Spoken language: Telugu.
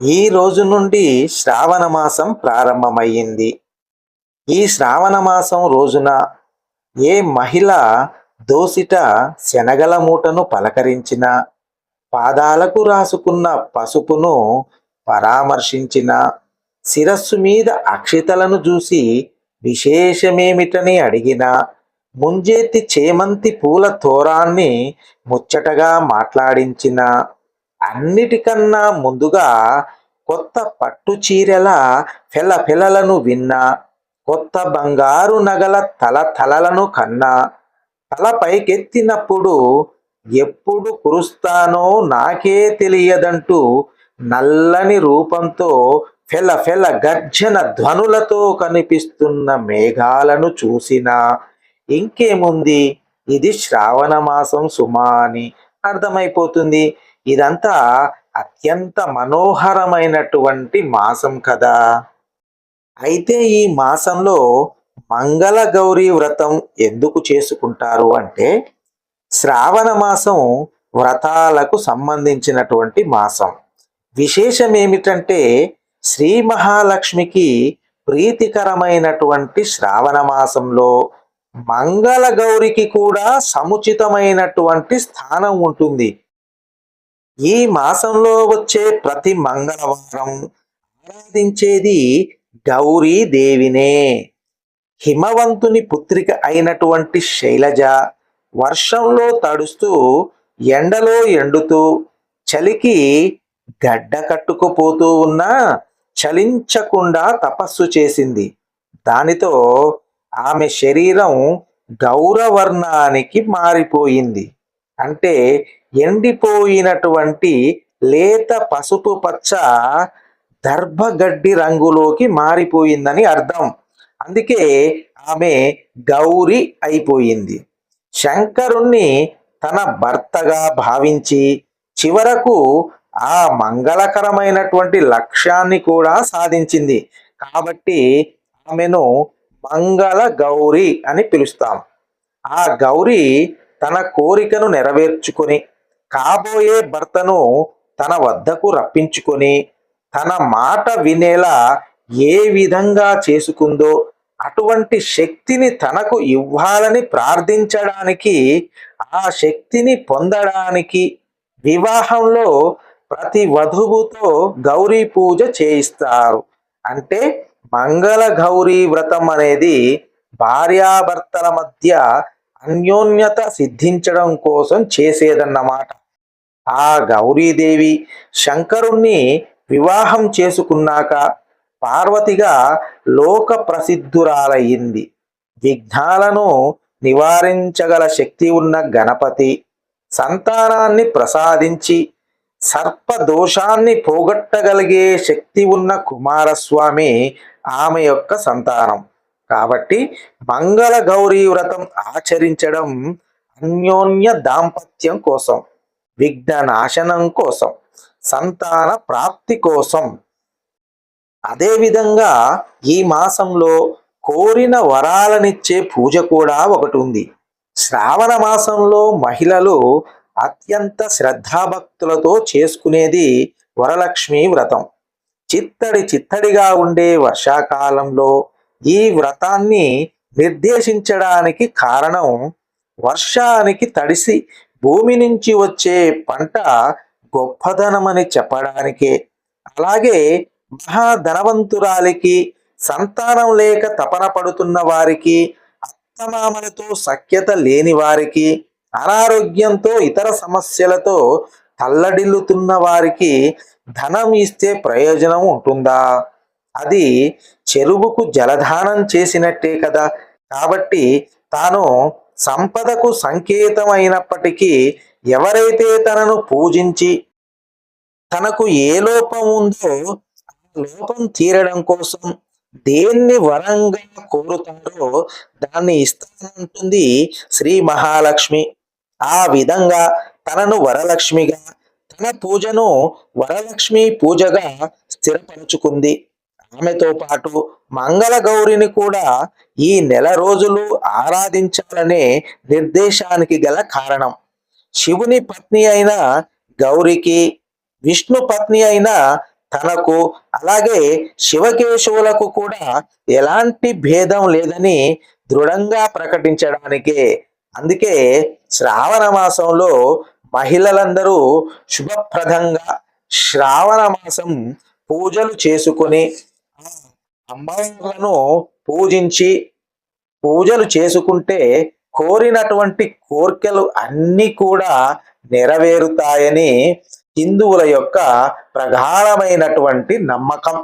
ఈ రోజు నుండి శ్రావణ మాసం ప్రారంభమయ్యింది. ఈ శ్రావణ మాసం రోజున ఏ మహిళ దోసిట శనగల మూటను పలకరించిన పాదాలకు రాసుకున్న పసుపును పరామర్శించిన శిరస్సు మీద అక్షితలను చూసి విశేషమేమిటని అడిగిన ముంజేతి చేమంతి పూల తోరాన్ని ముచ్చటగా మాట్లాడించిన అన్నిటికన్నా ముందుగా కొత్త పట్టు చీరల ఫెల ఫెలలను విన్నా కొత్త బంగారు నగల తల తలలను కన్నా తల పైకెత్తినప్పుడు ఎప్పుడు కురుస్తానో నాకే తెలియదంటూ నల్లని రూపంతో ఫెల ఫెల గర్జన ధ్వనులతో కనిపిస్తున్న మేఘాలను చూసిన. ఇంకేముంది? ఇది శ్రావణ మాసం సుమా అని అర్థమైపోతుంది. ఇదంతా అత్యంత మనోహరమైనటువంటి మాసం కదా. అయితే ఈ మాసంలో మంగళ గౌరీ వ్రతం ఎందుకు చేసుకుంటారు అంటే శ్రావణ మాసం వ్రతాలకు సంబంధించినటువంటి మాసం. విశేషం ఏమిటంటే శ్రీ మహాలక్ష్మికి ప్రీతికరమైనటువంటి శ్రావణ మాసంలో మంగళ గౌరికి కూడా సముచితమైనటువంటి స్థానం ఉంటుంది. ఈ మాసంలో వచ్చే ప్రతి మంగళవారం ఆరాధించేది గౌరీ దేవినే హిమవంతుని పుత్రిక అయినటువంటి శైలజ వర్షంలో తడుస్తూ ఎండలో ఎండుతూ చలికి గడ్డ కట్టుకుపోతూ ఉన్నా చలించకుండా తపస్సు చేసింది. దానితో ఆమె శరీరం గౌరవర్ణానికి మారిపోయింది. అంటే ఎండిపోయినటువంటి లేత పసుపు పచ్చ దర్భగడ్డి రంగులోకి మారిపోయిందని అర్థం. అందుకే ఆమె గౌరి అయిపోయింది. శంకరుణ్ణి తన భర్తగా భావించి చివరకు ఆ మంగళకరమైనటువంటి లక్ష్యాన్ని కూడా సాధించింది. కాబట్టి ఆమెను మంగళ గౌరి అని పిలుస్తాం. ఆ గౌరి తన కోరికను నెరవేర్చుకొని కాబోయే భర్తను తన వద్దకు రప్పించుకొని తన మాట వినేలా ఏ విధంగా చేసుకుందో అటువంటి శక్తిని తనకు ఇవ్వాలని ప్రార్థించడానికి ఆ శక్తిని పొందడానికి వివాహంలో ప్రతి వధువుతో గౌరీ పూజ చేయిస్తారు. అంటే మంగళ గౌరీ వ్రతం అనేది భార్యాభర్తల మధ్య అన్యోన్యత సిద్ధించడం కోసం చేసేదన్నమాట. ఆ గౌరీదేవి శంకరుణ్ణి వివాహం చేసుకున్నాక పార్వతిగా లోక ప్రసిద్ధురాలయ్యింది. విఘ్నాలను నివారించగల శక్తి ఉన్న గణపతి సంతానాన్ని ప్రసాదించి సర్ప దోషాన్ని పోగొట్టగలిగే శక్తి ఉన్న కుమారస్వామి ఆమె యొక్క సంతానం. కాబట్టి మంగళ గౌరీ వ్రతం ఆచరించడం అన్యోన్య దాంపత్యం కోసం విఘ్న నాశనం కోసం సంతాన ప్రాప్తి కోసం. అదేవిధంగా ఈ మాసంలో కోరిన వరాలనిచ్చే పూజ కూడా ఒకటి ఉంది. శ్రావణ మాసంలో మహిళలు అత్యంత శ్రద్ధాభక్తులతో చేసుకునేది వరలక్ష్మి వ్రతం. చిత్తడి చిత్తడిగా ఉండే వర్షాకాలంలో ఈ వ్రతాన్ని నిర్దేశించడానికి కారణం వర్షానికి తడిసి భూమి నుంచి వచ్చే పంట గొప్పదనమని చెప్పడానికే. అలాగే మహాధనవంతురాలికి సంతానం లేక తపన పడుతున్న వారికి అత్తమామలతో సఖ్యత లేని వారికి అనారోగ్యంతో ఇతర సమస్యలతో తల్లడిల్లుతున్న వారికి ధనం ఇస్తే ప్రయోజనం ఉంటుందా? అది చెరువుకు జలధానం చేసినట్టే కదా. కాబట్టి తాను సంపదకు సంకేతమైనప్పటికీ ఎవరైతే తనను పూజించి తనకు ఏ లోపం ఉందో ఆ లోపం తీరడం కోసం దేన్ని వరంగా కోరుతారో దాన్ని ఇస్తానంటుంది శ్రీ మహాలక్ష్మి. ఆ విధంగా తనను వరలక్ష్మిగా తన పూజను వరలక్ష్మి పూజగా స్థిరపరుచుకుంది. ఆమెతో పాటు మంగళ గౌరిని కూడా ఈ నెల రోజులు ఆరాధించాలనే నిర్దేశానికి గల కారణం. శివుని పత్ని అయిన గౌరికి విష్ణు పత్ని అయిన తనకు అలాగే శివకేశవులకు కూడా ఎలాంటి భేదం లేదని దృఢంగా ప్రకటించడానికే. అందుకే శ్రావణ మాసంలో మహిళలందరూ శుభప్రదంగా శ్రావణ మాసం పూజలు చేసుకొని అమ్మాయిలను పూజించి పూజలు చేసుకుంటే కోరినటువంటి కోర్కెలు అన్నీ కూడా నెరవేరుతాయని హిందువుల యొక్క ప్రగాఢమైనటువంటి నమ్మకం.